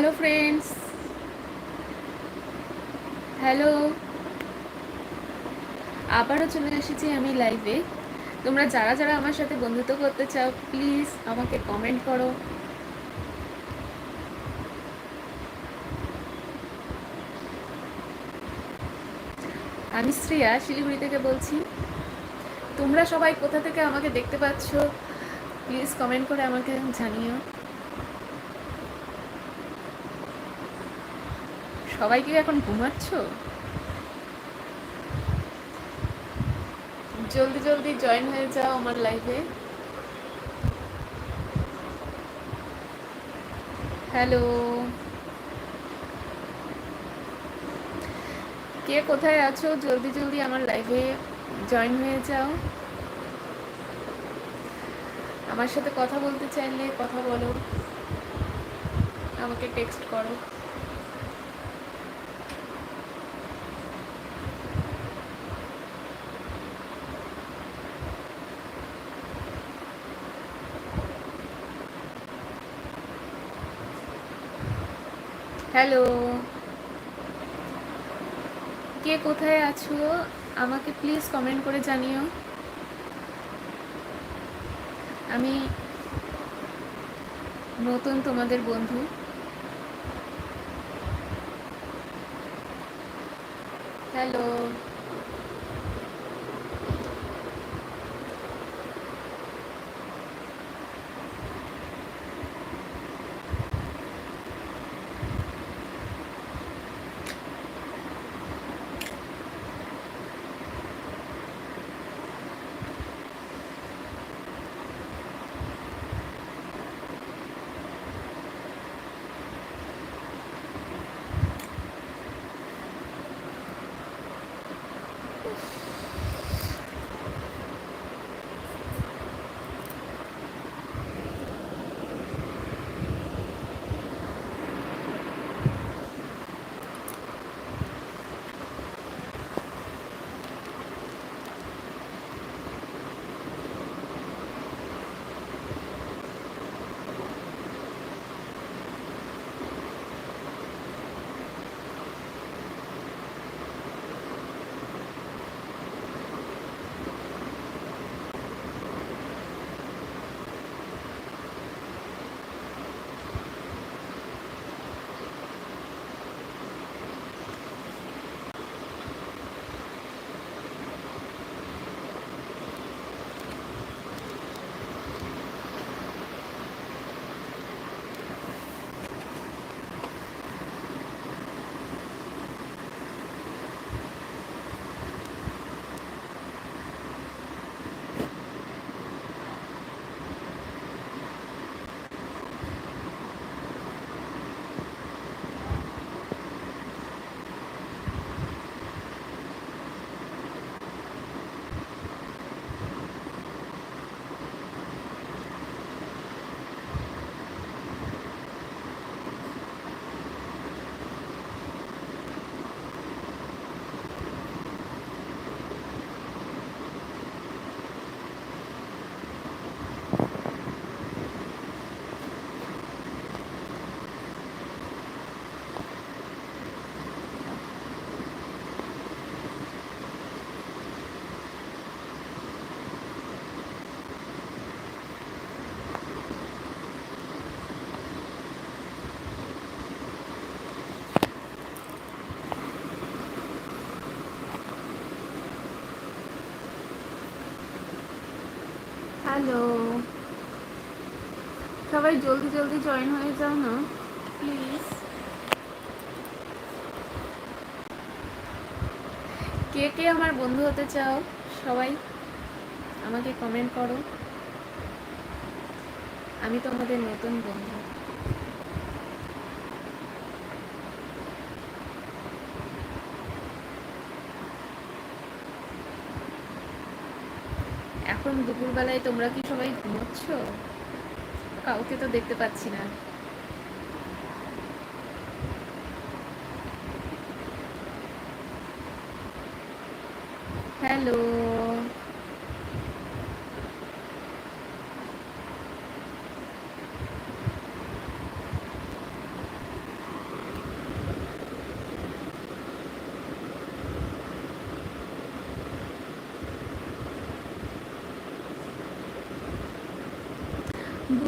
Hello friends hello আবারও চলে এসেছি আমি লাইভে তোমরা যারা যারা আমার সাথে বন্ধুত্ব করতে চাও প্লিজ আমাকে কমেন্ট করো। আমি শ্রেয়া, শিলিগুড়ি থেকে বলছি। তোমরা সবাই কোথা থেকে আমাকে দেখতে পাচ্ছ প্লিজ কমেন্ট করে আমাকে জানিও। সবাই কি এখন ঘুমাচ্ছ? জলদি জলদি জয়েন হয়ে যাও আমার লাইফে হ্যালো কে কোথায় আছো? জলদি জলদি আমার লাইভে জয়েন হয়ে যাও। আমার সাথে কথা বলতে চাইলে কথা বলো। আমাকে টেক্সট করো। হ্যালো। কে কোথায় আছো? আমাকে প্লিজ কমেন্ট করে জানিও। আমি নতুন তোমাদের বন্ধু। হ্যালো। হ্যালো। সবাই জলদি জলদি জয়েন হয়ে যাও না? প্লিজ কে কে আমার বন্ধু হতে চাও? সবাই আমাকে কমেন্ট করো। আমি তোমাদের নতুন বন্ধু। এখন দুপুরবেলায় তোমরা কি সবাই ঘুমোচ্ছ? কাউকে তো দেখতে পাচ্ছি না হ্যালো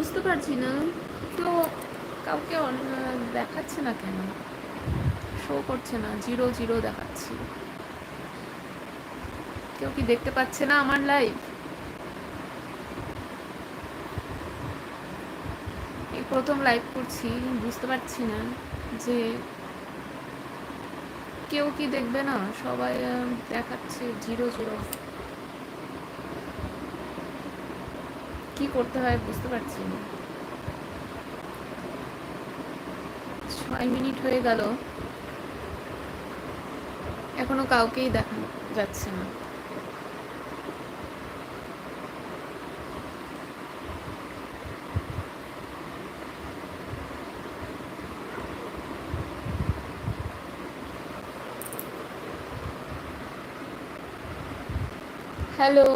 বুঝতে পারছি না। কেউ কাউকে দেখাচ্ছে না কেন? শো করছে না জিরো জিরো দেখাচ্ছি। কেউ কি দেখতে পাচ্ছে না আমার লাইভ এই প্রথম লাইভ করছি, বুঝতে পারছি না যে কেউ কি দেখবে না? সবাই দেখাচ্ছে জিরো জিরো কি করতে হয় বুঝতে পারছি না। ছয় মিনিট হয়ে গেল। এখনও কাউকেই দেখা যাচ্ছে না। হ্যালো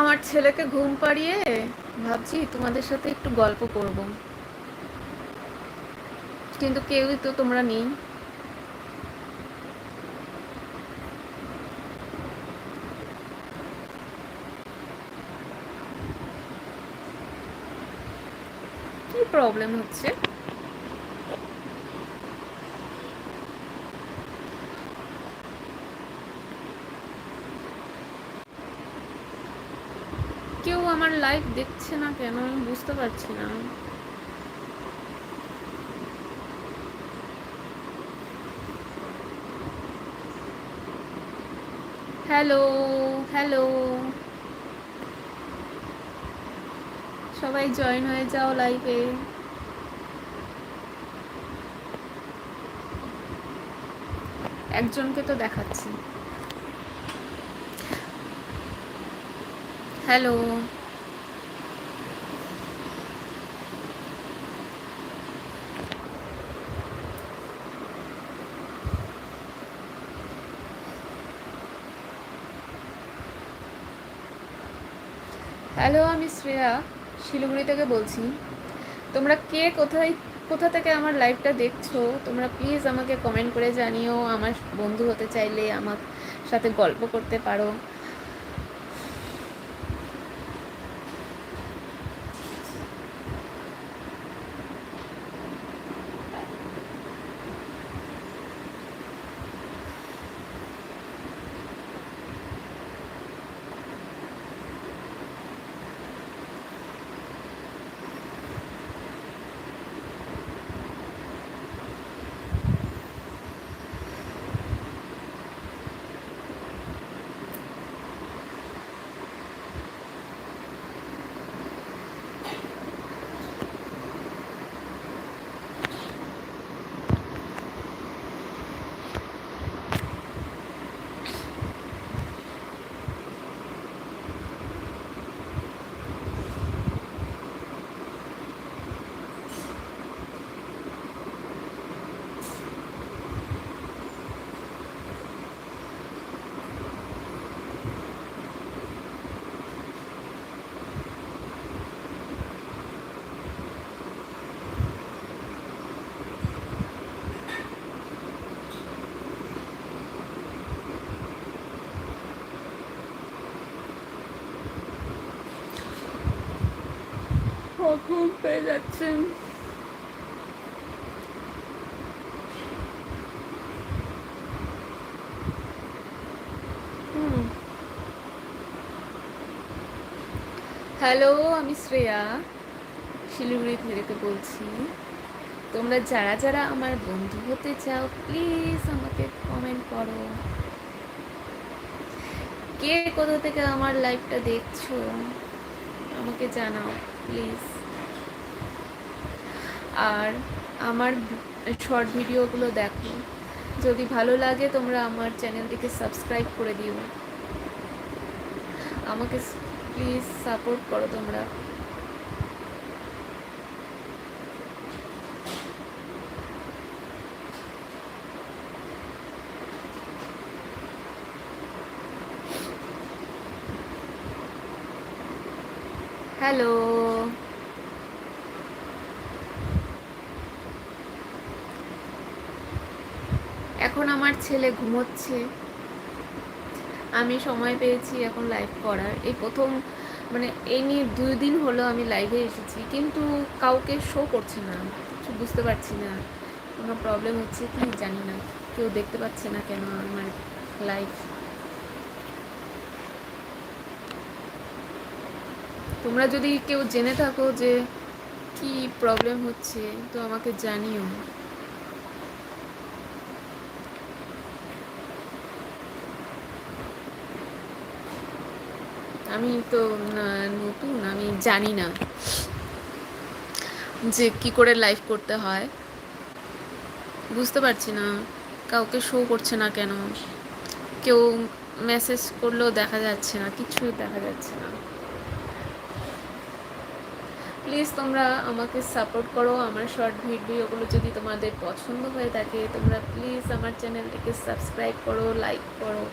আমার ছেলেকে ঘুম পাড়িয়ে ভাবছি তোমাদের সাথে একটু গল্প করব। কিন্তু কেউই তো তোমরা নেই। কি প্রবলেম হচ্ছে? কেউ আমার লাইভ দেখছে না কেন? আমি বুঝতে পারছি না। হ্যালো হ্যালো সবাই জয়েন হয়ে যাও লাইভে একজনকে তো দেখাচ্ছি। হ্যালো। হ্যালো, আমি শ্রেয়া, শিলিগুড়ি থেকে বলছি। তোমরা কে, কোথায়, কোথা থেকে আমার লাইভটা দেখছ? তোমরা প্লিজ আমাকে কমেন্ট করে জানিও, আমার বন্ধু হতে চাইলে আমার সাথে গল্প করতে পারো। ঘুম পেয়ে যাচ্ছে। হুম। হ্যালো, আমি শ্রেয়া শিলিগুড়ি থেকে বলছি। তোমরা যারা যারা আমার বন্ধু হতে চাও প্লিজ আমাকে কমেন্ট করো। কে কোথা থেকে আমার লাইফটা দেখছ, আমাকে জানাও প্লিজ আর আমার শর্ট ভিডিওগুলো দেখো। যদি ভালো লাগে, তোমরা আমার চ্যানেলটিকে সাবস্ক্রাইব করে দিও। আমাকে প্লিজ সাপোর্ট করো তোমরা। হ্যালো এখন আমার ছেলে ঘুমোচ্ছে। আমি সময় পেয়েছি এখন লাইভ করার। এই প্রথম মানে এই নিয়ে দুই দিন হলো আমি লাইভে এসেছি। কিন্তু কাউকে শো করছে না। কিছু বুঝতে পারছি না। কোনো প্রবলেম হচ্ছে কি জানি না। কেউ দেখতে পাচ্ছে না কেন আমার লাইভ তোমরা যদি কেউ জেনে থাকো যে কি প্রবলেম হচ্ছে, তো আমাকে জানিও। আমি তো নতুন, আমি জানি না যে কি করে লাইভ করতে হয়। বুঝতে পারছি না, কাউকে শো করছে না কেন? কেউ মেসেজ করলেও দেখা যাচ্ছে না, কিছুই দেখা যাচ্ছে না। প্লিজ তোমরা আমাকে সাপোর্ট করো, আমার শর্ট ভিডিওগুলো যদি তোমাদের পছন্দ হয়ে থাকে, তোমরা প্লিজ আমার চ্যানেলটিকে সাবস্ক্রাইব করো লাইক করো।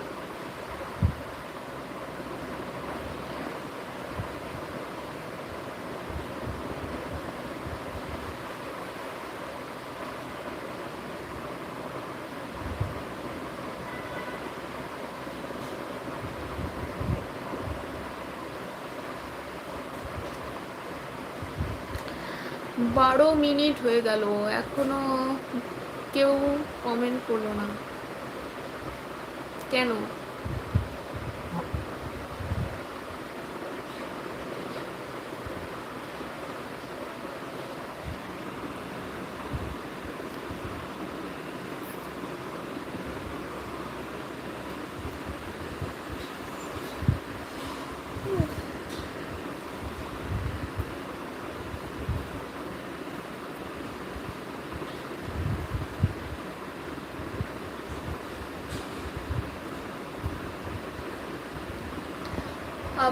বারো মিনিট হয়ে গেল এখনও কেউ কমেন্ট করল না। কেন?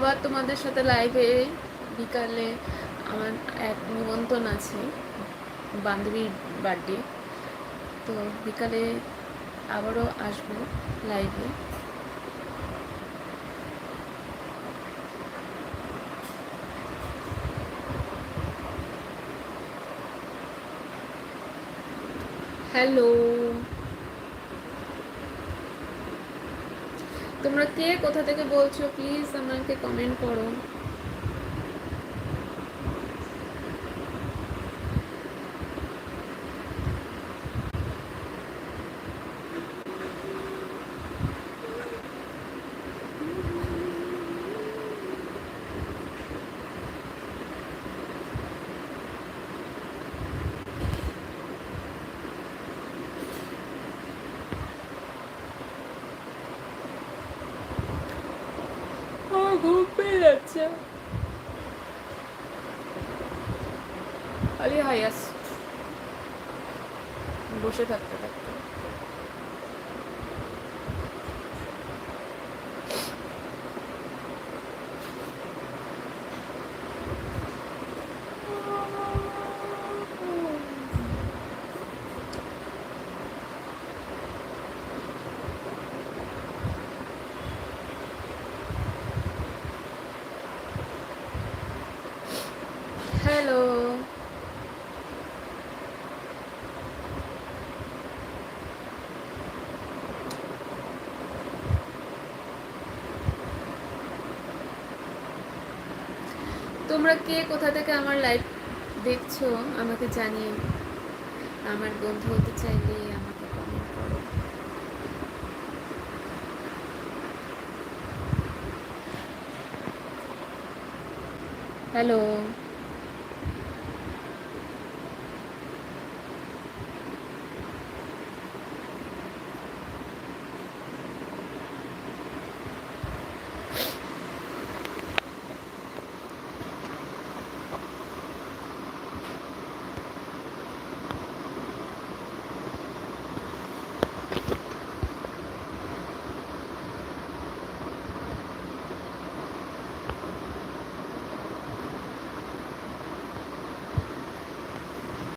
আবার তোমাদের সাথে লাইভে বিকালে আমার এক নিমন্ত্রণ আছে, বান্ধবীর বার্থডে তো বিকালে আবারও আসব লাইভে হ্যালো তোমরা কে কোথা থেকে বলছো? প্লিজ আমাকে কমেন্ট করো। খালি হাইয়াস বসে থাকতে তোমরা কে? কোথা থেকে আমার লাইফ দেখছ? আমাকে জানিয়ে আমার বন্ধু হতে চাইলে আমাকে কমেন্ট করো। হ্যালো